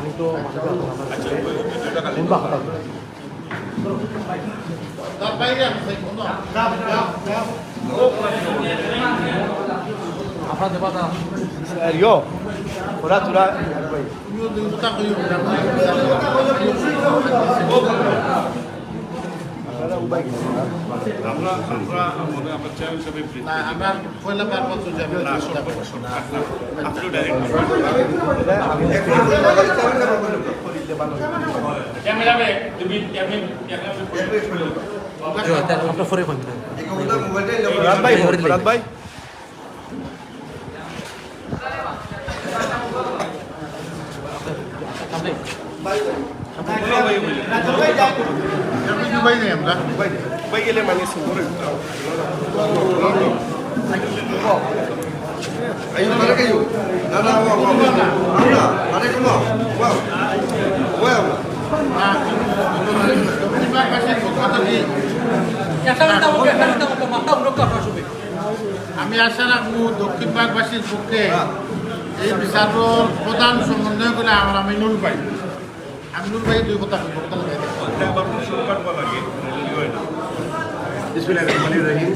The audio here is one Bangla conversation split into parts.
পানি তো কোনটা খাতা আপনার দেবা না Serio? আমরা আমরা আমাদের আমরা চেয়ার হিসেবে প্রিন্ট আমার পয়লা পারপত্র যাবে না আপনি ডাইরেক্ট আপনার ফোরে phone Murat Bhai, Murat Bhai. Dubai আমি আশা রাখব দক্ষিণ বাগবাসীর পক্ষে এই বিচারের প্রধান সমন্বয় করে আমার আমিনুল ভাই আমিনুল ভাই দুই কথা লাগাই।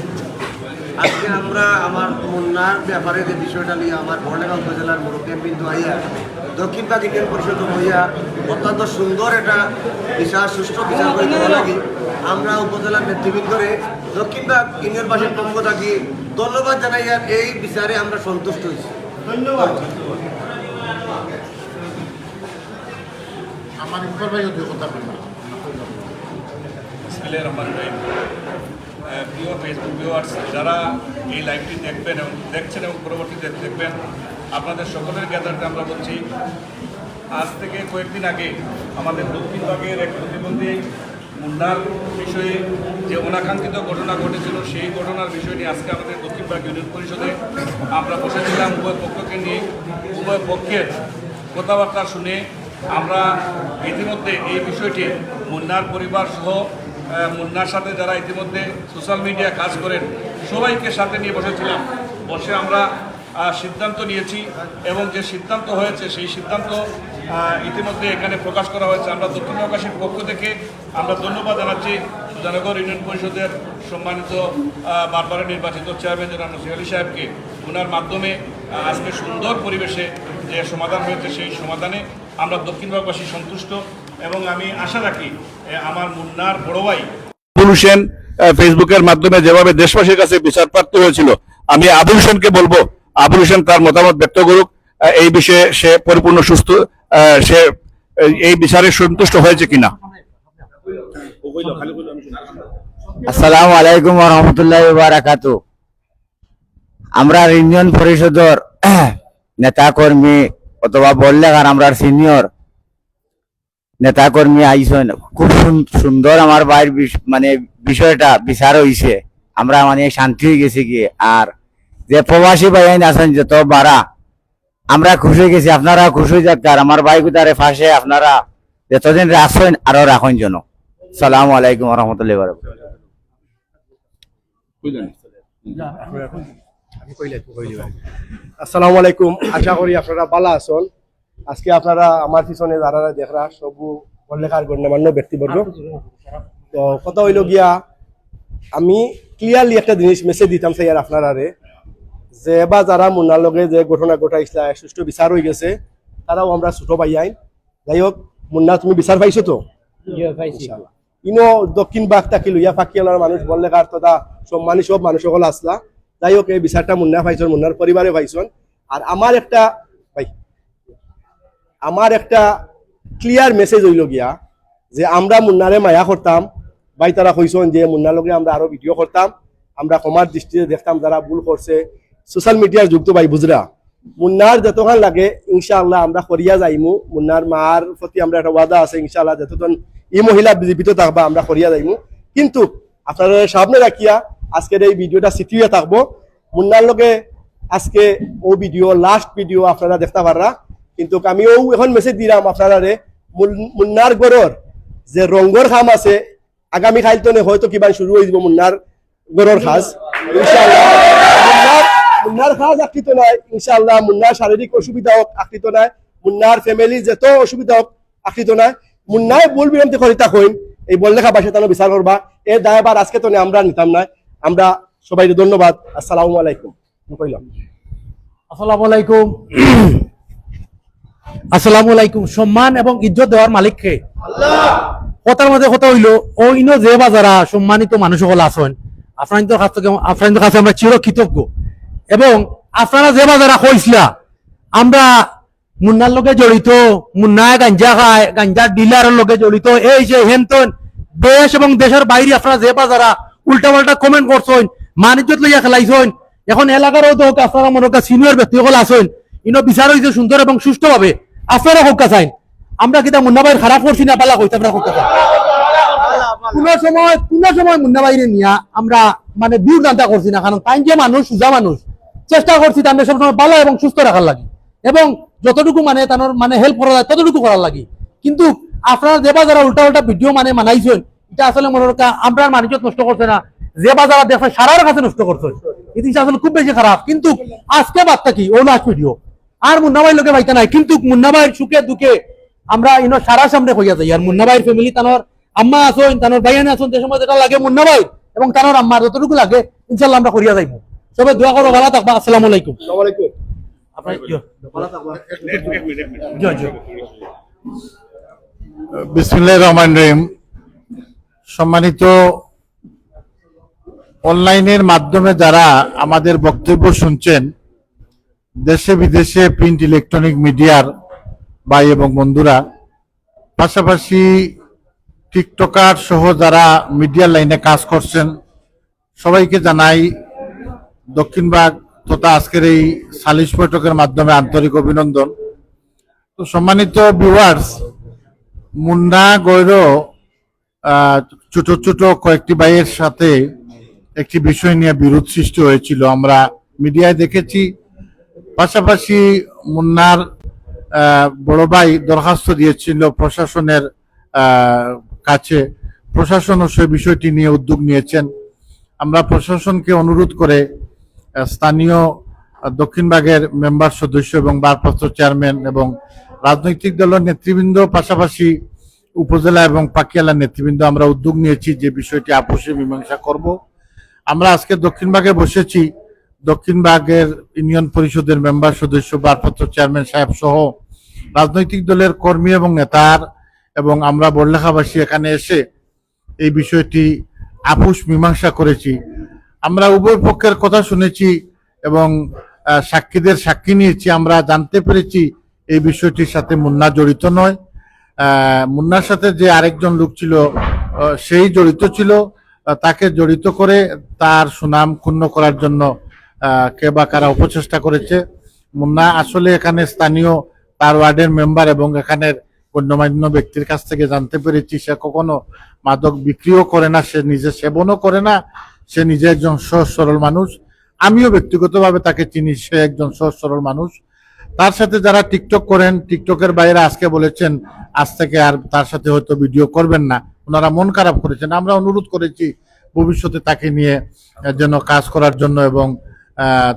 আজকে আমরা আমার মুন্নার ব্যাপারে যে বিষয়টা নিয়ে আমার বর্ণাগাঁও উপজেলার মুরব্বী বিন্দু আইয়া দক্ষিণ পাক ইউনিয়ন পরিষদ হইয়া অত্যন্ত সুন্দর একটা বিচার সুষ্ঠু বিচার করে লাগে। আমরা উপজেলার নেতৃবৃন্দরে দক্ষিণ পাক ইউনিয়নবাসীর পক্ষ থাকি ধন্যবাদ জানাই আর এই বিচারে আমরা সন্তুষ্ট হয়েছি। ধন্যবাদ। আমার রহমানির রহিম আহ, প্রিয় ফেসবুক ভিউয়ার্স যারা এই লাইভটি দেখবেন এবং দেখছেন এবং পরবর্তীতে দেখবেন আপনাদের সকলের জ্ঞাতার্থে আমরা বলছি আজ থেকে কয়েকদিন আগে আমাদের দক্ষিণ দক্ষিণবাগের এক প্রতিবন্ধী মুন্নার বিষয়ে যে অনাকাঙ্ক্ষিত ঘটনা ঘটেছিল সেই ঘটনার বিষয় নিয়ে আজকে আমাদের দক্ষিণবাগ ইউনিয়ন পরিষদে আমরা বসেছিলাম উভয় পক্ষকে নিয়ে উভয় পক্ষের কথাবার্তা শুনে আমরা ইতিমধ্যে এই বিষয়টি মুন্নার পরিবার সহ মুন্নার সাথে যারা ইতিমধ্যে সোশ্যাল মিডিয়া কাজ করেন, সবাইকে সাথে নিয়ে বসেছিলাম। বসে আমরা সিদ্ধান্ত নিয়েছি এবং যে সিদ্ধান্ত হয়েছে সেই সিদ্ধান্ত ইতিমধ্যে এখানে প্রকাশ করা হয়েছে। আমরা দক্ষিণ প্রকাশের পক্ষ থেকে আমরা ধন্যবাদ জানাচ্ছি সুজানগর ইউনিয়ন পরিষদের সম্মানিত বারবার নির্বাচিত চেয়ারম্যান জনাব নসির আলী সাহেবকে। ওনার মাধ্যমে আজকে সুন্দর পরিবেশে যে সমাধান হয়েছে সেই সমাধানে আমরা দক্ষিণবাগবাসী সন্তুষ্ট এবং আমি আশা রাখি আমার মুন্নার বড় ভাই আবুল হোসেন ফেসবুকের মাধ্যমে যেভাবে দেশবাসীর কাছে বিচার প্রাপ্ত হয়েছিল আমি আবুল হোসেনকে বলব আবুল হোসেন তার মতামত ব্যক্ত করুক এই বিষয়ে সে পরিপূর্ণ সুস্থ সে এই বিচারে সন্তুষ্ট হয়েছে কিনা। আসসালামু আলাইকুম রহমতুল্লাহ বারাকাতু আমরা ইউনিয়ন পরিষদর নেতা কর্মী অথবা বললে আর আমরা সিনিয়র নেতা কর্মী আইসন, খুব সুন্দর আমার বাইর মানে বিষয়টা বিচার হইছে। আমরা মানে শান্তি হয়ে গেছি কি? আর যে প্রবাসী বাইন আছেন, যত বাড়া, আমরা খুশি হয়ে গেছি, আপনারা খুশি হয়ে যাক। আর আমার বাইক তারে ফাঁসে আপনারা যতদিন রাখছেন আরও রাখুন যেন। সালামু আলাইকুম রহমতুল্লাহ আসসালামু আলাইকুম। আশা করি আপনারা ভালো আছেন। আজকে আপনারা আমার পিছনে যারা দেখরা সবু পল্লেখার গণ্যমান্য ব্যক্তিবর্গ। তো কথা হইল গিয়া আমি ক্লিয়ারলি একটা জিনিস মেসেজ দিতাম স্যার আপনারা যে বা যারা মুন্নার লগে যে ঘটনা ঘটাইছিল সুষ্ঠু বিচার হয়ে গেছে তারাও আমরা ছোট পাই আইন। যাই হোক মুন্না তুমি বিচার পাইছো তো। ইনো দক্ষিণ বাগ তাকি লইয়া ফাঁকিয়ালার মানুষ বললে কার তথা সম্মানী সব মানুষ সকল আসলা। যাই হোক, এই বিচারটা মুন্না পাইছন মুন্নার পরিবারে পাইছন আর আমার একটা, ভাই, আমার একটা ক্লিয়ার মেসেজ হইল গিয়া যে আমরা মুন্নারে মায়া করতাম। ভাই, তারা কইছন যে মুন্নার লগে আমরা আরও ভিডিও করতাম। আমরা ক্ষমার দৃষ্টিতে দেখতাম যারা ভুল করছে। সোশ্যাল মিডিয়ার যুক্ত ভাই, বুঝরা? মুন্নার যতক্ষণ লাগে, ইনশাআল্লাহ আমরা করিয়া যাইমু। মুন্নার মার প্রতি আমরা একটা ওয়াদা আছে, ইনশাআল্লাহ যতক্ষণ এই মহিলা জীবিত থাকবা, আমরা করিয়া যাইমু। কিন্তু আপনারা সামনে রাখিয়া আজকের এই ভিডিওটা সিটিয়ে থাকব। মুন্নার লগে আজকে ও ভিডিও লাস্ট ভিডিও আপনারা দেখতে পাররা। কিন্তু আমিও এখন মেসেজ দিলাম আপনারা রে মুন- মুন্নার গড়র যে রঙ্গর খাম আছে, আগামী খাইলতনে হয়তো কিবা শুরু হয়ে যাব মুন্নার গড়র ইনশাআল্লাহ। মুন্নার খাস আকৃত নাই। ইনশাআল্লাহ মুন্নার শারীরিক অসুবিধা হোক আকৃত নাই। মুন্নার ফ্যামিলি যত অসুবিধা হোক আকৃত নাই। মুন্নায় বল বিরামতি করিতা কইন। এই বললেখা বাসা তানো বিচার করবা। এর দায়বার আজকে তো আমরা নিতাম না আমরা সবাইকে ধন্যবাদ। আসসালামু আলাইকুম। কইলাম। আসসালামু আলাইকুম। আসসালামু আলাইকুম। সম্মান এবং ইজ্জত দেওয়ার মালিককে। কথার মধ্যে কথা হইল ইনো যে বাজারা সম্মানিত মানুষ সকল আছেন আপনাদের কাছ থেকে কাছে আমরা চির কৃতজ্ঞ এবং আপনারা যে বাজারা কইসলা আমরা মুন্নার লগে জড়িত মুন্নায় গাঞ্জা খায়, গাঞ্জার ডিলারের লগে জড়িত, এই যে হেনতন, দেশ এবং দেশের বাইরে আপনারা যে বাজারা উল্টা পাল্টা কমেন্ট করছেন মানিজ্যত লইয়া খেলাইছেন। এখন এলাকারও তো হোক আপনারা মনে হোক, সিনিয়র ব্যক্তি সকল আছেন। ইনো বিচার হয়েছে সুন্দর এবং সুষ্ঠুভাবে আপনারা হোক চাইন আমরা কিতা মুন্না খারাপ করছি না, পালা কইতে হোক কোন সময় কোন সময় মুন্না নিয়া আমরা মানে দূর দান্তা করছি না, কারণ তাই যে মানুষ, সুজা মানুষ। চেষ্টা করছি তাদের সবসময় ভালো এবং সুস্থ রাখার লাগে। এবং যতটুকু মানে তার মানে হেল্প করা যায় ততটুকু করার লাগে। কিন্তু আপনারা যে বাজারা উল্টা উল্টা ভিডিও মানে মানাইছেন এটা আসলে মনে রাখা আমরা মানুষ নষ্ট করছে না যে বাজারা দেখছে সারার কাছে নষ্ট করছে। এই জিনিসটা আসলে খুব বেশি খারাপ। কিন্তু আজকে বার্তা কি? ও লাস্ট ভিডিও। আর মুন্না ভাই লোকে ভাইতে নাই। কিন্তু মুন্না ভাইয়ের সুখে দুঃখে আমরা ইনো সারা সামনে হইয়া যাই আর মুন্না ভাইয়ের ফ্যামিলি তানোর আম্মা আসুন তানোর ভাইয়ানি আসুন যে সময় যেটা লাগে মুন্না ভাই এবং তানোর আম্মার যতটুকু লাগে ইনশাল্লাহ আমরা করিয়া যাইব। সবাই দোয়া করো ভালো থাকবা। আসসালামু আলাইকুম। আসসালামু আলাইকুম আপনার ইয়ো, এক মিনিট, এক মিনিট। ইয়ো, ইয়ো। বিসমিল্লাহ রহমান রহিম। সম্মানিত অনলাইনের মাধ্যমে যারা আমাদের বক্তব্য শুনছেন, দেশে বিদেশে প্রিন্ট ইলেকট্রনিক মিডিয়ার ভাই এবং বন্ধুরা, পাশাপাশি টিকটকার সহ যারা মিডিয়া লাইনে কাজ করছেন, সবাইকে জানাই দক্ষিণবাগ তথা আজকের এই সালিশ বৈঠকের মাধ্যমে আন্তরিক অভিনন্দন। তো সম্মানিত ভিউয়ার্স মুন্না গৈর ছোট ছোট কয়েকটি ভাইয়ের সাথে একটি বিষয় নিয়ে বিরোধ সৃষ্টি হয়েছিল। আমরা মিডিয়ায় দেখেছি। পাশাপাশি মুন্নার বড় ভাই দরখাস্ত দিয়েছিল প্রশাসনের কাছে। প্রশাসনও সেই বিষয়টি নিয়ে উদ্যোগ নিয়েছেন। আমরা প্রশাসনকে অনুরোধ করে স্থানীয় দক্ষিণবাগের মেম্বার সদস্য এবং ভারপ্রাপ্ত চেয়ারম্যান এবং রাজনৈতিক দলের নেতৃবৃন্দ পাশাপাশি উপজেলা এবং পাকিয়ালা নেতৃবৃন্দ, আমরা উদ্যোগ নিয়েছি যে বিষয়টি আপোষে মীমাংসা করব। আমরা আজকে দক্ষিণবাগে বসেছি। দক্ষিণবাগের ইউনিয়ন পরিষদের মেম্বার, সদস্য, বারপত্র চেয়ারম্যান সাহেব সহ রাজনৈতিক দলের কর্মী এবং নেতার এবং আমরা বড়লেখাবাসী এখানে এসে এই বিষয়টি আপোষ মীমাংসা করেছি। আমরা উভয় পক্ষের কথা শুনেছি এবং সাক্ষীদের সাক্ষী নিয়েছি। আমরা জানতে পেরেছি এই বিষয়টির সাথে মুন্না জড়িত নয়। মুন্নার সাথে যে আরেকজন লোক ছিল সেই জড়িত ছিল। তাকে জড়িত করে তার সুনাম ক্ষুণ্ণ করার জন্য কে বা কারা অপচেষ্টা করেছে। মুন্না আসলে এখানে স্থানীয় তার ওয়ার্ডের মেম্বার এবং এখানের গণ্যমান্য ব্যক্তির কাছ থেকে জানতে পেরেছি, সে কখনো মাদক বিক্রিও করে না, সে নিজে সেবনও করে না, সে নিজে একজন সহজ সরল মানুষ। আমিও ব্যক্তিগতভাবে তাকে চিনি, সে একজন সহজ সরল মানুষ। তার সাথে যারা টিকটক করেন, টিকটকের বাইরে আজকে বলেছেন, আজ থেকে আর তার সাথে হয়তো ভিডিও করবেন না। ওনারা মন খারাপ করেছেন। আমরা অনুরোধ করেছি ভবিষ্যতে তাকে নিয়ে যেন কাজ করার জন্য এবং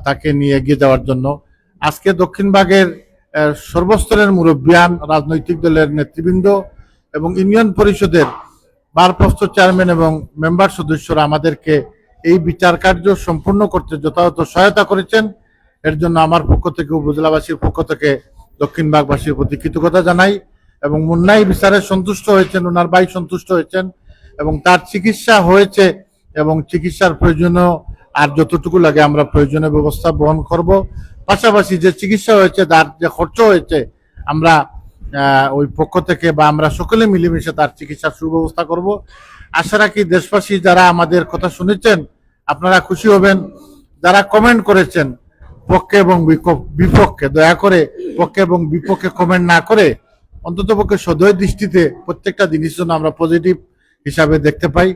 তাকে নিয়ে এগিয়ে যাওয়ার জন্য। আজকে দক্ষিণবাগের সর্বস্তরের মুরব্বিয়ান রাজনৈতিক দলের নেতৃবৃন্দ এবং ইউনিয়ন পরিষদের ভারপ্রাপ্ত চেয়ারম্যান এবং মেম্বার সদস্যরা আমাদেরকে এই বিচার কার্য সম্পূর্ণ করতে যথাযথ সহায়তা করেছেন। এর জন্য আমার পক্ষ থেকে, উপজেলাবাসীর পক্ষ থেকে দক্ষিণবাগবাসীর প্রতি কৃতজ্ঞতা জানাই এবং মুন্নাই বিচারে সন্তুষ্ট হয়েছেন, ওনার ভাই সন্তুষ্ট হয়েছেন এবং তার চিকিৎসা হয়েছে এবং চিকিৎসার প্রয়োজনীয় আর যতটুকু লাগে আমরা প্রয়োজনীয় ব্যবস্থা বহন করব। পাশাপাশি যে চিকিৎসা হয়েছে, তার যে খরচ হয়েছে, আমরা ওই পক্ষ থেকে বা আমরা সকলে মিলেমিশে তার চিকিৎসার সুব্যবস্থা করব। আশা রাখি দেশবাসী যারা আমাদের কথা শুনেছেন, আপনারা খুশি হবেন। যারা কমেন্ট করেছেন পক্ষে এবং বিপক্ষে দয়া করে পক্ষে এবং বিপক্ষে কমেন্ট না করে অন্তত পক্ষে সদয় দৃষ্টিতে প্রত্যেকটা জিনিস জন্য আমরা পজিটিভ হিসাবে দেখতে পাই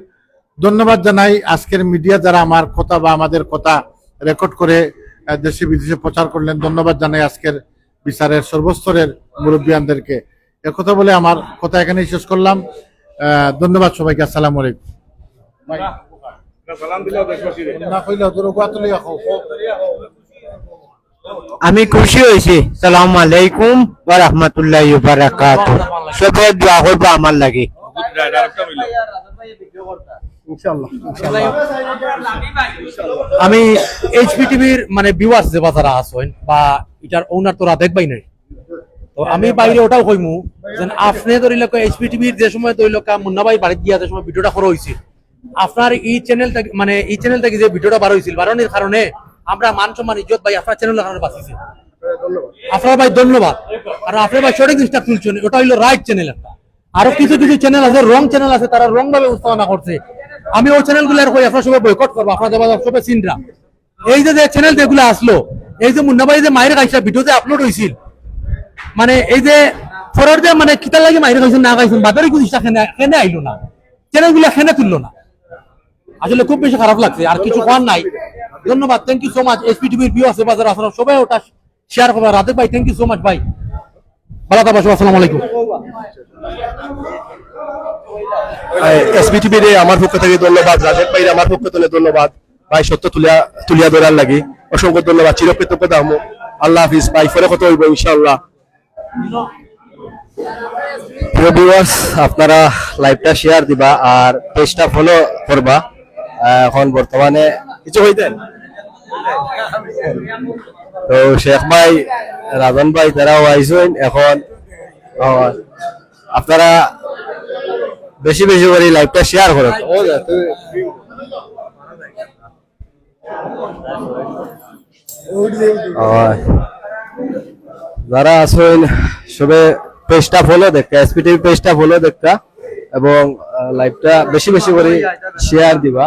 ধন্যবাদ জানাই আজকের মিডিয়া যারা আমার কথা বা আমাদের কথা রেকর্ড করে দেশে বিদেশে প্রচার করলেন ধন্যবাদ জানাই আজকের বিচারের সর্বস্তরের মুরব্বিয়ানদেরকে কথা বলে আমার কথা এখানেই শেষ করলাম ধন্যবাদ সবাইকে আসসালামু আলাইকুম না, কইলে তোর আমি খুশি হয়েছি। সালাম আলাইকুম ওয়া রাহমাতুল্লাহি ওয়া বারাকাতুহু। সবাই দোয়া করব আমার লাগি। আমি এইচপি টিভির মানে ভিউয়ার্স যে বাজারা আছেন বা এটার ওনার তোরা দেখবাই নাই। তো আমি বাইরে ওটাও কইমু যেন আপনি ধরিল এইচপি টিভির যে সময় ধরিল মুন্না ভাই বাড়িতে গিয়া যে সময় ভিডিওটা করা হয়েছিল আপনার এই চ্যানেল মানে এই চ্যানেল থেকে যে ভিডিওটা বার হয়েছিল বারণের কারণে আমরা মান সম্মান ইজ্জত ভাই আপনার চ্যানেলের কারণে বাঁচিয়েছি। আপনার ভাই ধন্যবাদ। আর আপনার ভাই সঠিক জিনিসটা তুলছেন ওটা হইল রাইট চ্যানেল একটা। আরও কিছু কিছু চ্যানেল আছে রং চ্যানেল আছে তারা রং ভাবে উপস্থাপনা করছে। আমি ওই চ্যানেলগুলো কই আপনার সবাই বয়কট করব আপনাদের সবাই চিনরা। এই যে যে চ্যানেল যেগুলো আসলো এই যে মুন্না ভাই যে মায়ের গাইছে ভিডিওতে আপলোড হয়েছিল মানে এই যে ফরর যে মানে কিতা লাগে মাইরে গাইছেন না গাইছেন বাজারে জিনিসটা খেনে খেনে আইলো না। চ্যানেলগুলো খেনে তুললো না। আসলে খুব বেশি খারাপ লাগছে আর কিছু করার নাই। ধন্যবাদ thank you so much SP টিভির ভিউ আছে, বাজার আসলে সবাই ওটা শেয়ার করবে রাতে ভাই থ্যাংক ইউ সো মাচ ভাই ভালো থাকব আসসালামু আলাইকুম। এসবিটিভির আমার পক্ষ থেকে ধন্যবাদ রাজেশ ভাইয়ের আমার পক্ষ থেকে ধন্যবাদ। ভাই, সত্য তুলিয়া তুলিয়া ধরার অসংখ্য ধন্যবাদ আল্লাহ হাফিজ, ভাই পরে কত হইব, ইনশাআল্লাহ। আপনারা লাইভটা শেয়ার দিবা আর পেজটা ফলো করবা। এখন বর্তমানে কিছু হইতেন? তো শেখ ভাই, রাজন ভাই, তারাও আইসেন এখন। আপনারা বেশি বেশি করে লাইভটা শেয়ার করুন। যারা আছেন, সবে পেজটা ফলো দেখা এসপিটিভি পেজটা ফলো দেখা এবং লাইভটা বেশি বেশি করে শেয়ার দিবা।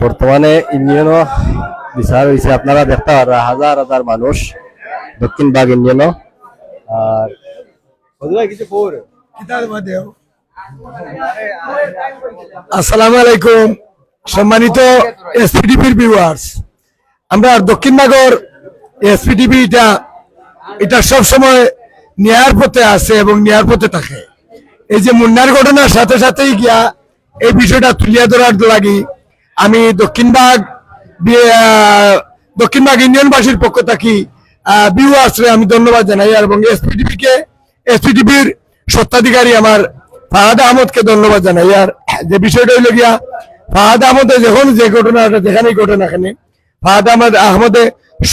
বর্তমানে ইউনিয়নও বিচার হয়েছে আপনারা দেখতে পারা হাজার হাজার মানুষ দক্ষিণ বাগ ইউনিয়নও আর আসসালামু আলাইকুম। সম্মানিত এসপিডিপির ভিউয়ার্স আমরা দক্ষিণনগর এসপিডিপি এটা এটা সব সময় নেয়ার পথে আছে এবং নেয়ার পথে থাকে। এই যে মুন্নার ঘটনার সাথে সাথেই গিয়া এই বিষয়টা তুলিয়া ধরার লাগি আমি দক্ষিণবাগ দক্ষিণবাগ ইউনিয়নবাসীর পক্ষ থাকি ভিউয়ার্সরে আমি ধন্যবাদ জানাই এবং এসপিডিপি কে এসপিডিপির সত্ত্বাধিকারী আমার ফাহাদ আহমদকে ধন্যবাদ জানাই। আর যে বিষয়টা হইল গিয়া, ফাহাদ আহমদে যখন যে ঘটনাটা, যেখানেই ঘটনা এখানে ফাহাদ আহমদ আহমদে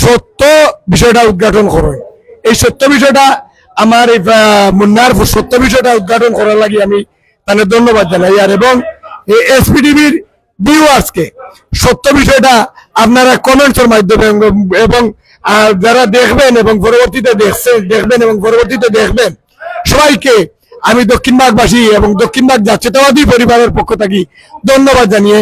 সত্য বিষয়টা উদ্ঘাটন করেন। এই সত্য বিষয়টা আমার এই মুন্নার সত্য বিষয়টা উদ্ঘাটন করার লাগি আমি তাদের ধন্যবাদ জানাই। আর এবং এই এসপিডিবির ভিউয়ার্সকে সত্য বিষয়টা আপনারা কমেন্টসের মাধ্যমে এবং- যারা দেখবেন এবং পরবর্তীতে দেখছেন দেখবেন এবং পরবর্তীতে দেখবেন, সবাইকে আমি দক্ষিণবাগবাসী এবং দক্ষিণবাগ জাতীয়তাবাদী পরিবারের পক্ষ থাকি ধন্যবাদ জানিয়ে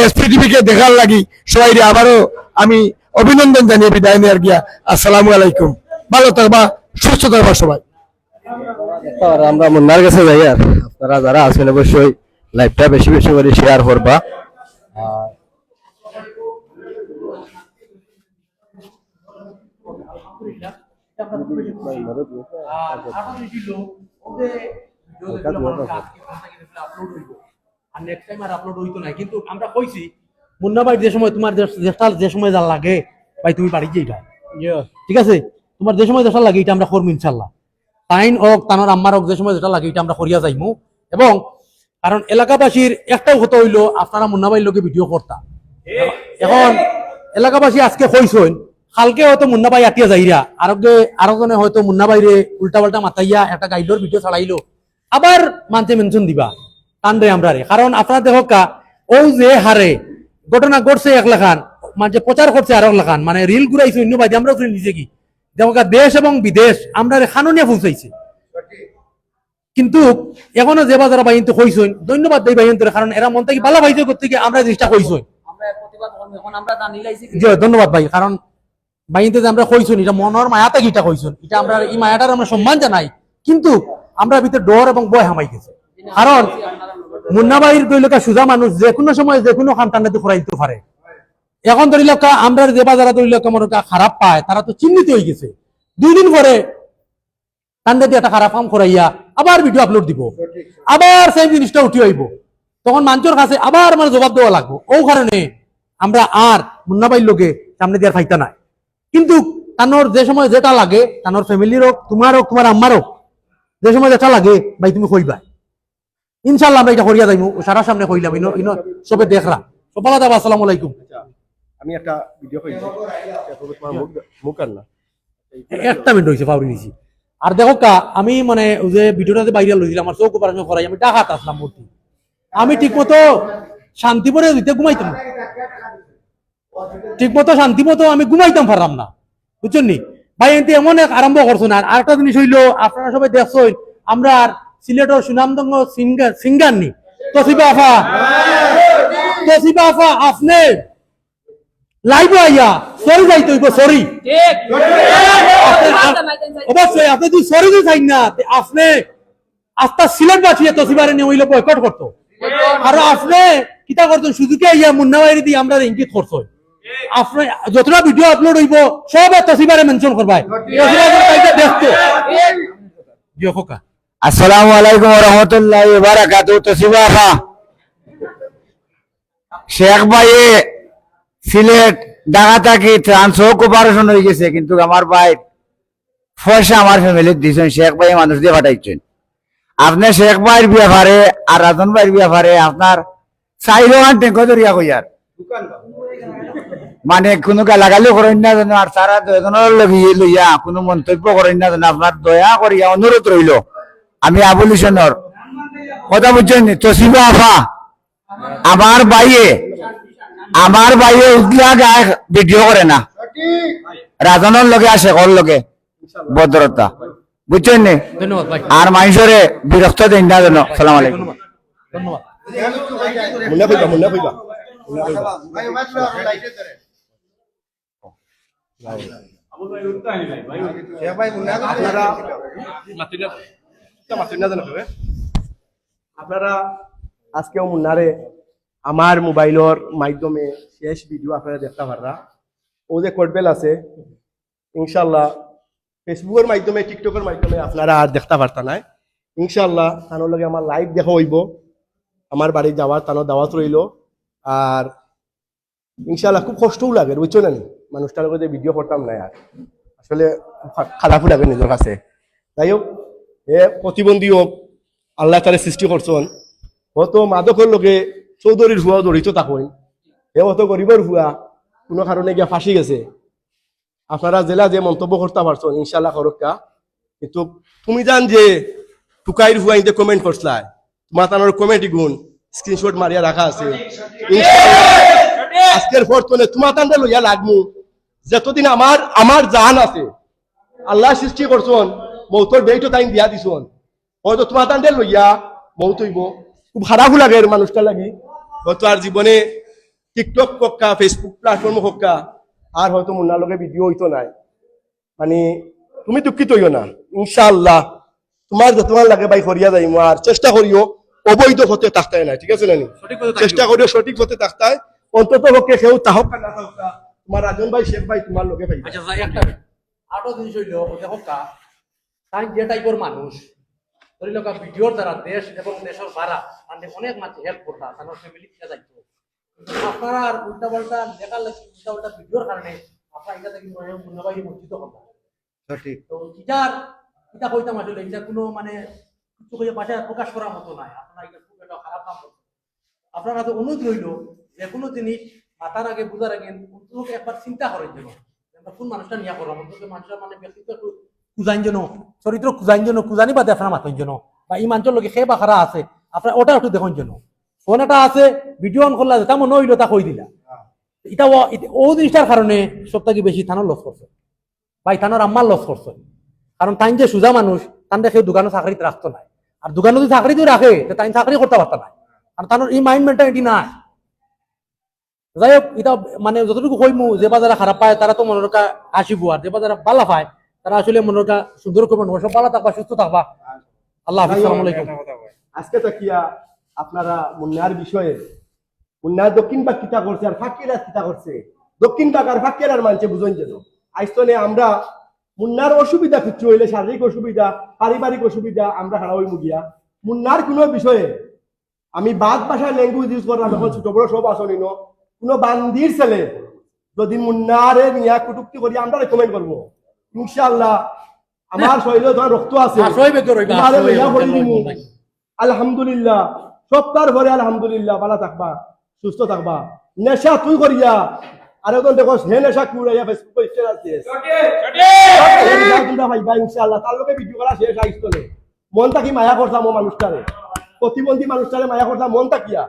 এসপিটিভি কে দেখার লাগি সবাই আবারও আমি অভিনন্দন জানিয়ে বিদায় নেওয়ার গিয়া আসসালামু আলাইকুম। ভালো থাকবা, সুস্থ থাকবা সবাই। আমরা মুন্নার কাছে যাই আর, আপনারা যারা আছেন অবশ্যই লাইভটা বেশি বেশি করে শেয়ার করবা। আর আর নেক্সট টাইম আর আপলোড হইতো না কিন্তু আমরা কইছি মুন্না ভাই যে সময় তোমার যে- যে সময় যা লাগে ভাই তুমি বাড়ি যেটা ঠিক আছে? তোমার যে সময় যেটা লাগে এটা আমরা করব ইনশাল্লাহ তাইন হোক তানোর আম্মার হোক যে সময় যেটা লাগে এটা আমরা করিয়া যাইমু। এবং কারণ এলাকাবাসীর একটাও হতো হইল আপনারা মুন্না ভাইয়ের লোকে ভিডিও করতা। এখন এলাকাবাসী আজকে কইসইন কালকে হয়তো মুন্না ভাই আটিয়া যাইরা। আরোগ্যে আরও জনে হয়তো মুন্না বাইরে উল্টা পাল্টা মাতাইয়া একটা গাইডর ভিডিও ছাড়াইলো আবার মানতে মেনশন দিবা। কান্দে আমরা রে কারণ আপনারা দেখো কা ও যে হারে ঘটনা ঘটছে এক লেখান মানে প্রচার করছে আর এক লেখান মানে রিল ঘুরাইছে অন্য বাইরে আমরা নিজে কি? দেখো দেশ এবং বিদেশ আমরা খানুনিয়া পৌঁছাইছে কিন্তু এখনও যে বাজার বাহিনী তো কইসইন ধন্যবাদ দেই বাহিনী কারণ এরা মন থেকে ভালো ভাইছে করতে গিয়ে আমরা জিনিসটা কইসইন জানি ধন্যবাদ ভাই কারণ বাহিনীতে যে আমরা কইসুন এটা মনের মায়াতে গিটা কইসুন এটা আমরা এই মায়াটার আমরা সম্মান জানাই, কিন্তু আমরা ভিতরে ডর এবং ভয় হামাই গেছে। কারণ মুন্নাবাহির দৈলকা সুজা মানুষ, যে কোনো সময় যে কোনো খান টান্নাতে খোরাই দিতে পারে। এখন ধরিলকা আমরা যে বাজারা ধরিলকা মনে করা খারাপ পায়, তারা তো চিহ্নিত হয়ে গেছে। দুই দিন পরে টান্ডা দিয়ে একটা খারাপ কাম করাইয়া আবার ভিডিও আপলোড দিব। আবার সেই জিনিসটা উঠি হইব তখন মানুষের কাছে আবার আমার জবাব দেওয়া লাগবো। ও কারণে আমরা আর মুন্নাবাইর লোকে সামনে দেওয়ার ফাইতা নাই। কিন্তু তানোর যে সময় যেটা লাগে তানোর ফ্যামিলির হোক তোমার হোক তোমার আম্মার হোক যে সময় যেটা লাগে ভাই তুমি কইবা ইনশাল্লাহ আমরা এটা করিয়া যাইমু। সারা সামনে কইলাম ইনো ইনো সবে দেখরা সবাই দাবা আসসালামু আলাইকুম। আমি একটা ভিডিও কইছি মুখ মুখ না। একটা মিনিট হয়েছে পাউরি নিছি আর দেখো কা আমি মানে যে ভিডিওটাতে বাইরে লইছিলাম আমার চৌক অপারেশন করাই আমি ডাকাত আসলাম মূর্তি। আমি ঠিক মতো শান্তি পরে দিতে ঘুমাইতাম। ঠিক মতো শান্তি মতো আমি ঘুমাইতাম পারলাম না। বুঝছেন নি? ভাই এনতে এমন এক আরম্ভ করছ না আর একটা জিনিস হইল আপনারা সবাই দেখছেন আমরা আর সিলেটের সুনামদঙ্গ সিঙ্গার সিঙ্গার নি। তসিবা আফা। তসিবা আফা আপনি লাইভ আইয়া সরি হইব সরি। অবশ্যই আপনি যদি সরি দিয়ে চাই না আপনি আস্তা সিলেট বাঁচিয়ে তসিবারে নিয়ে হইলে বয়কট করতো। আর আপনি কিতা করতেন সুযোগে ইয়া মুন্না বাইরে দিয়ে আমরা ইঙ্গিত করছ আপনি যতটা ভিডিও আপলোড হইব সব তসিবারে মেনশন করবাই তসিবারে দেখতো জিও খোকা আসসালামু আলাইকুম রহমতুল্লাহ বারাকাতু তসিবা আফা শেখ ভাইয়ে সিলেট ঢাকা থাকি ট্রান্সফার অপারেশন হয়ে গেছে কিন্তু আমার ভাই পয়সা আমার ফ্যামিলির দিয়েছেন শেখ ভাই মানুষ দিয়ে পাঠাইছেন। আপনি শেখ ভাইয়ের ব্যাপারে আর রাজন ভাইয়ের ব্যাপারে আপনার চাইলো আর টেঙ্ক ধরিয়া কইয়ার? মানে কোনো গালাগালি করেন না যেন আর তারা দুজনের লগিয়ে লইয়া কোনো মন্তব্য করেন না যেন আপনার দয়া করিয়া অনুরোধ রইল আমি আবলিশনের কথা বুঝছেন তসিবা আফা আমার বাইয়ে আমার বাইয়ে উঠলা গায়ে ভিডিও করে না রাজনের লগে আসে কর লগে ভদ্রতা বুঝছেন আর মানুষরে বিরক্ত দেন না যেন সালাম আলাইকুম ধন্যবাদ মুন্না কইবা মুন্না কইবা মুন্না কইবা আপনারা আজকেও মুন্নারে আমার মোবাইলের মাধ্যমে শেষ ভিডিও আপনারা দেখতে পাররা। ও যে কোটবেল আছে ইনশাল্লাহ ফেসবুকের মাধ্যমে, টিকটকের মাধ্যমে আপনারা আর দেখতে পারতা নাই। ইনশাল্লাহ তানোর লগে আমার লাইভ দেখা হইব। আমার বাড়ি যাওয়ার তানো দাওয়াত রইল। আর ইনশাল্লাহ খুব কষ্টও লাগে, বুঝছ নি? মানুষটার লগে ভিডিও করতাম না আর। আসলে খা- খারাপও লাগে নিজের কাছে। যাই হোক এ প্রতিবন্ধী হোক আল্লাহ তারে সৃষ্টি করছেন। হয়তো মাদকের লগে চৌধুরীর হুয়া জড়িত থাকুন এ অত গরিবের হুয়া কোনো কারণে গিয়া ফাঁসি গেছে। আপনারা জেলা যে মন্তব্য করতে পারছেন ইনশাল্লাহ করক্কা কিন্তু তুমি জান যে টুকাইর হুয়া ইনতে কমেন্ট করছলাই তোমার তানোর কমেন্ট গুণ স্ক্রিনশট মারিয়া রাখা আছে। আজকের তোলে তোমার তান্ডে লইয়া লাগমু। যতদিন আমার আমার জাহান আছে আল্লাহ সৃষ্টি করছন মৌতর বেইটো টাইম দিয়া দিছন। হয়তো তোমার তান্ডে লইয়া মৌত হইব। খুব খারাপও লাগে এর মানুষটা লাগি। হয়তো আর জীবনে টিকটক হক্কা ফেসবুক প্ল্যাটফর্ম হক্কা আর হয়তো মুন্নার লগে ভিডিও হইতো নাই। মানে তুমি দুঃখিত হইও না। ইনশাআল্লাহ তোমার যত লাগে ভাই করিয়া যাইমু আর চেষ্টা করিও অবৈধ হতে থাকতাই না ঠিক আছে না নি? চেষ্টা করিও সঠিক হতে থাকতাই অন্তত পক্ষে কেউ তাহক না তাহক। তোমার রাজন ভাই শেখ ভাই তোমার লোকে ভাই। আচ্ছা যাই একটা। আরও জিনিস হইল দেখো কা তাই যে টাইপের মানুষ ধরি লোক ভিডিওর দ্বারা দেশ এবং দেশের বাড়া মানে অনেক মানুষ হেল্প করতা তার ফ্যামিলি কে যাইতো। কিন্তু আপনারা আর উল্টা পাল্টা লেখার লাগি উল্টা পাল্টা ভিডিওর কারণে আপনারা এটা থেকে মুন্নাবাই বঞ্চিত করতাম সঠিক। তো এটার এটা কইতাম আসলে এটা কোনো মানে কিছু কইয়া ভাষায় প্রকাশ করার মতো নয় আপনারা এটা খুব একটা খারাপ কাম আপনার কাছে অনুরোধ রইল যে কোনো জিনিস মাথার আগে বুঝার আগে অন্তত একবার চিন্তা করেন যেন আমরা কোন মানুষটা নিয়ে করো আমাদের মানুষের মানে ব্যক্তিত্ব একটু কুজাইন যেন চরিত্র কুজাইন যেন কুজানি বাদে আপনারা মাতন যেন, বা এই মানুষের লোকে সে বাখারা আছে আপনার ওটা একটু দেখুন যেন। ফোন একটা আছে ভিডিও অন করলা তা মনে হইল তা কই দিলা। এটা ও- জিনিসটার কারণে সব থেকে বেশি থানোর লস করছে বা থানোর আম্মার লস করছে কারণ তাই যে সুজা মানুষ তান দেখে দোকানে চাকরিতে রাখতো নাই। আর দোকানে যদি চাকরি দিয়ে রাখে তাই চাকরি করতে পারতো না আর তানোর এই মাইন্ড মেন্টালিটি নাই। যাই হোক এটা মানে যতটুকু কইমু যে বাজারা খারাপ পায় তারা তো মনের কা আসিব আর যে বাজারা বালা পায় তারা আসলে মনের কা সুন্দর করবেন সব ভালো থাকবা সুস্থ থাকবা। আল্লাহ হাফিজ সালাম আলাইকুম আজকে তাকিয়া আপনারা মুন্নার বিষয়ে মুন্নার দক্ষিণ বাগ কিতা করছে আর ফাঁকিরা কিতা করছে? দক্ষিণ বাগ আর ফাঁকির আর মানছে বুঝুন যেন। আইস্তনে আমরা মুন্নার অসুবিধা কিছু হইলে শারীরিক অসুবিধা পারিবারিক অসুবিধা আমরা হারা হই মুগিয়া মুন্নার কোনো বিষয়ে আমি বাদ ভাষায় ল্যাঙ্গুয়েজ ইউজ করলাম এখন ছোট বড় সব আসনি ন কোনো বান্দির ছেলে যদি মুন্নারে নিয়া কুটুক্তি করি আমরা রেকমেন্ড করব। ইনশাআল্লাহ আমার শরীরে ধর রক্ত আছে। তোমারে। রইবা। আলহামদুলিল্লাহ সপ্তাহ ভরে আলহামদুলিল্লাহ ভালো থাকবা সুস্থ থাকবা। নেশা তুই করিয়া আর একজন দেখো হে নেশা কুড়াইয়া ফেসবুক দিয়েছ। এই নেশা তোমরা পাইবা ইনশাআল্লাহ। তার লোকে ভিডিও করা শেষ আইস্তলে মন থাকি মায়া করতাম ও মানুষটারে। প্রতিবন্ধী মানুষটারে মায়া করতাম মন থাকিয়া।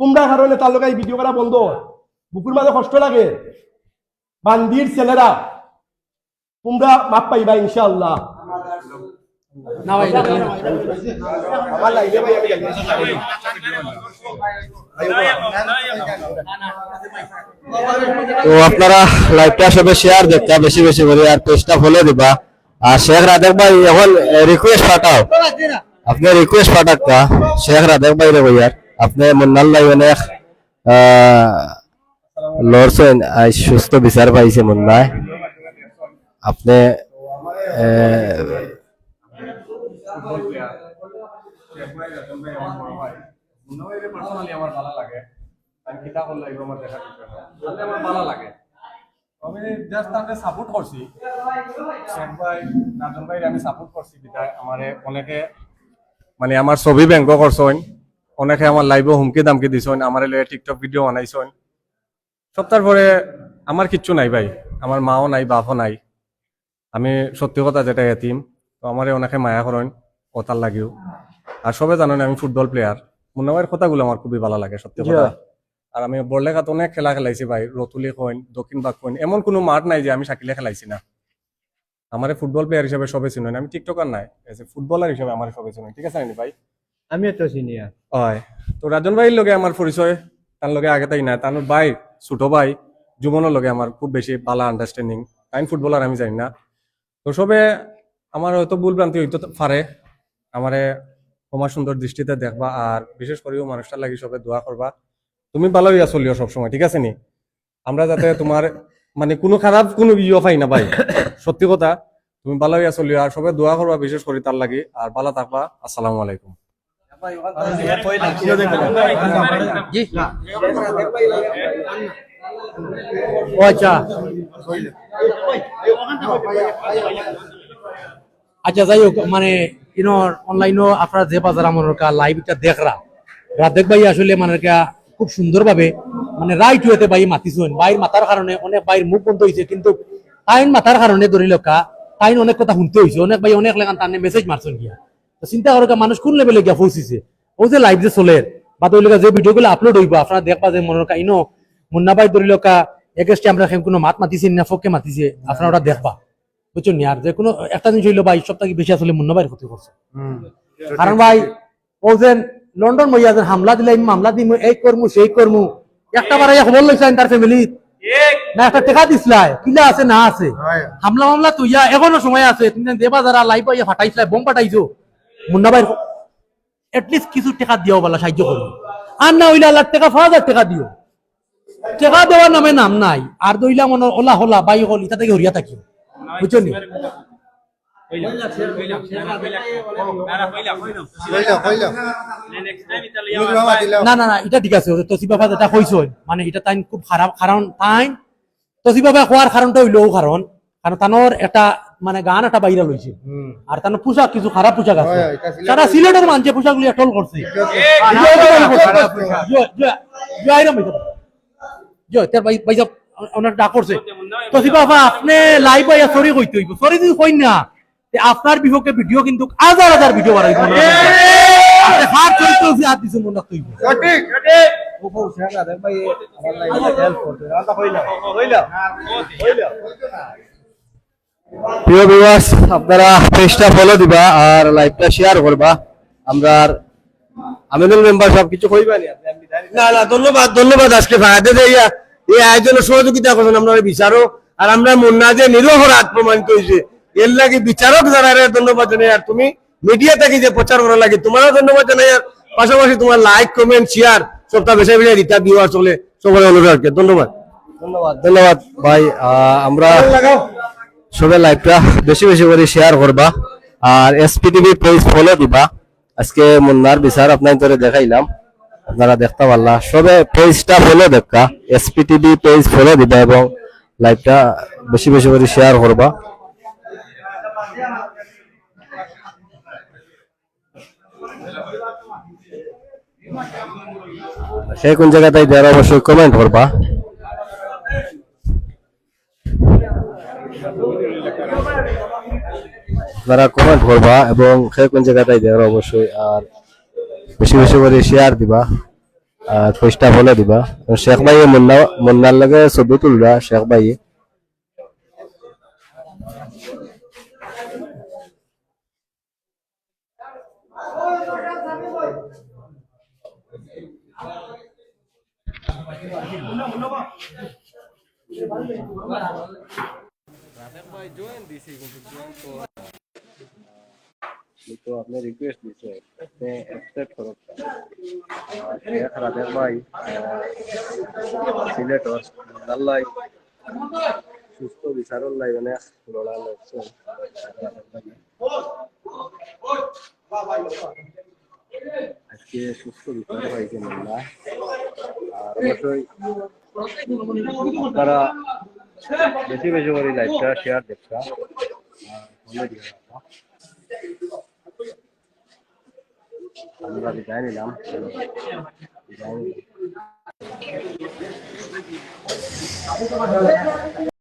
তোমরা কারণে তার লোকে ভিডিও করা বন্ধ। বুকুর মাঝে কষ্ট লাগে। বান্দির ছেলেরা, তোমরা মাপ পাইবা ইনশাআল্লাহ। ভাই ভাই। তো আপনারা লাইভটা সবে শেয়ার দেখা বেশি বেশি করে আর পেজটা ফলো দিবা। আর শেখ রাধেক ভাই, এখন রিকোয়েস্ট পাঠাও। আপনি রিকোয়েস্ট পাঠাক্কা শেখ রাধেক ভাই রে ভাইয়ার আপনি মুন্নাল লাই অনেক লড়ছেন আজ সুস্থ বিচার পাইছে মুন্নায় আপনি আমি সাপোর্ট করছি। করছি অনেকে মানে আমার ছবি ব্যাংক করছেন। অনেকে আমার লাইভে হুমকি দামকি দিছেন আমার লয়ে টিকটক ভিডিও বানাইছেন। সপ্তাহ পরে আমার কিচ্ছু নাই ভাই আমার মাও নাই বাপও নাই। আমি সত্যি কথা যেটা এতিম তো আমারে অনেকে মায়া করেন ওতার লাগিও। আর সবে জানেন আমি ফুটবল প্লেয়ার মুন্নাবাইয়ের কথাগুলো আমার খুবই ভালো লাগে সত্যি কথা। আর আমি বড়লেখাত অনেক খেলা খেলাইছি ভাই রতুলি কইন দক্ষিণ বাগ কইন এমন কোনো মাঠ নাই যে আমি সাকিলে খেলাইছি না। আমার ফুটবল প্লেয়ার হিসেবে সবে চিনেন আমি টিকটকার নাই ফুটবলার হিসেবে আমার সবে চিনেন ঠিক আছে ভাই? আমি তো সিনিয়র হয়। তো রাজন ভাইয়ের লগে আমার পরিচয় তার লগে আগে তাই না তার ভাই ছোট ভাই যুবনের লগে আমার খুব বেশি ভালো আন্ডারস্ট্যান্ডিং তাই ফুটবলার আমি জানি না। তো সবে আমার হয়তো ভুল ভ্রান্তি হইতে পারে আমারে তোমার সুন্দর দৃষ্টিতে দেখবা আর বিশেষ করেও মানুষটার লাগি সবে দোয়া করবা তুমি ভালো হইয়া চলিও সবসময় ঠিক আছে নি? আমরা যাতে তোমার মানে কোনো খারাপ, কোনো ইয়ে পাই না ভাই। সত্যি কথা, তুমি ভালো হইয়া চলিও আর সবে দোয়া করবা বিশেষ করে তার লাগি আর ভালো থাকবা। আসসালামু আলাইকুম। আচ্ছা যাই হোক মানে ইনো অনলাইনও আপনারা যে বাজার আমার লাইভটা দেখরা। রাধেক ভাই আসলে মানে কা খুব সুন্দরভাবে মানে রাইট ওয়েতে ভাই মাতিছেন। বাইর মাতার কারণে অনেক বাইর মুখ বন্ধ হয়েছে কিন্তু তাইন মাতার কারণে ধরি লকা তাইন অনেক কথা শুনতে হয়েছে অনেক ভাই অনেক লেখান তার মেসেজ মারছেন গিয়া। চিন্তা করো মানুষ কোন লেভেলে গিয়া পৌঁছিছে? ও যে লাইভ যে চলে বা ধরি যে ভিডিওগুলো আপলোড হইব আপনারা দেখবা যে মনের কা ইনো মুন্না ভাই ধরি লকা এগেস্টে আমরা কোনো মাত মাতিছে না ফকে মাতিছে আপনারা ওটা দেখবা। বুঝছ নি? আর যে কোনো একটা জিনিস হইল ভাই সব থেকে বেশি আসলে মুন্না ভাইয়ের ক্ষতি করছে কারণ ভাই ও যে লন্ডন মইয়া যে হামলা দিলে মামলা দিমু এই করমু সেই করমু একটা বার ইয়া খবর লইছেন তার ফ্যামিলি না একটা টাকা দিছিলাই কিলা আছে না আছে। হামলা মামলা তুইয়া এখনও সময় আছে তুমি দেবা যারা লাইভ ফাটাইছিলাই বোম ফাটাইছো। মুন্না ভাই কিছু দিও বলা, সাহায্য আর না হইলে আল্লাহ দিও দেওয়ার নামে নাম নাই। আর দইলা মনে ওলা বাই হল থেকে হরিয়া থাকি বুঝছ নি? না না না এটা ঠিক আছে। বাবা যেটা কইছ মানে এটা তাই খুব খারাপ কারণ তাই তসিবা বাবা খোয়ার কারণটা হইল কারণ কারণ তানোর একটা মানে গান একটা বাইরা লইছে। আর তার পোশাক কিছু খারাপ পোশাক আছে। সারা সিলেটের মানুষে পোশাক। গুলি টল করছে জয় তার অনেক ডাক করছে। বাবা আপনি লাইভ আইয়া সরি কইতে হইব। সরি যদি কই না তে আপনার বিপক্ষে ভিডিও কিন্তু হাজার হাজার ভিডিও আপনি হাত চরিত্র আছে হাত দিছে মনে রাখতে হইব প্রিয় ভিউয়ার্স আপনারা পেজটা ফলো দিবা আর লাইভটা শেয়ার করবা। আমরা আমিনুল মেম্বার সব কিছু কইবা নি? না। না ধন্যবাদ ধন্যবাদ আজকে দেইয়া এই আয়োজনে সহযোগিতা করছেন আমরা বিচারক আর আমরা মুন্না যে নিরপরাধ প্রমাণিত হয়েছে এর লাগে বিচারক যারা ধন্যবাদ জানাই। আর তুমি মিডিয়া থেকে যে প্রচার করা লাগে তোমারও ধন্যবাদ জানাই। আর পাশাপাশি তোমার লাইক কমেন্ট শেয়ার সবটা বেশি বেশি রিতা দিওয়ার চলে সবার অনুরোধ ধন্যবাদ। ধন্যবাদ ধন্যবাদ। ভাই আমরা সবাই লাইভটা বেশি বেশি করে শেয়ার করবা আর এসপিটিভি পেজ ফলো দিবা। আজকে মুন্নার বিচার আপনার ধরে দেখাইলাম। আপনারা দেখতে পারলা, সবে পেজটা ফলো দেখা এসপিটিভি পেজ ফলো দিবা এবং লাইভটা বেশি বেশি করে শেয়ার করবা। সে কোন জায়গাটাই দেওয়ার অবশ্যই কমেন্ট করবা। আপনারা কমেন্ট করবা এবং সে কোন জায়গাটাই দেওয়ার অবশ্যই আর বেশি বেশি করে শেয়ার দিবা আর পেজটা ফলো দিবা। শেখ ভাই মুন্না, মুন্নার লাগে ছবি তুলবা, শেখ ভাই তো আপনি রিকোয়েস্ট দিছে আপনি অ্যাকসেপ্ট করো আর শেখ রাধের ভাই সিলেটর আল্লাহ সুস্থ বিচারর লাই মানে লড়া লড়ছেন আজকে সুস্থ বিচার হয়েছে মোল্লা আর অবশ্যই আপনারা বেশি বেশি করে লাইভটা শেয়ার দেখবা আর ফলো দিয়ে রাখবা আমরা বিদায় নিলাম বিদায় নিলাম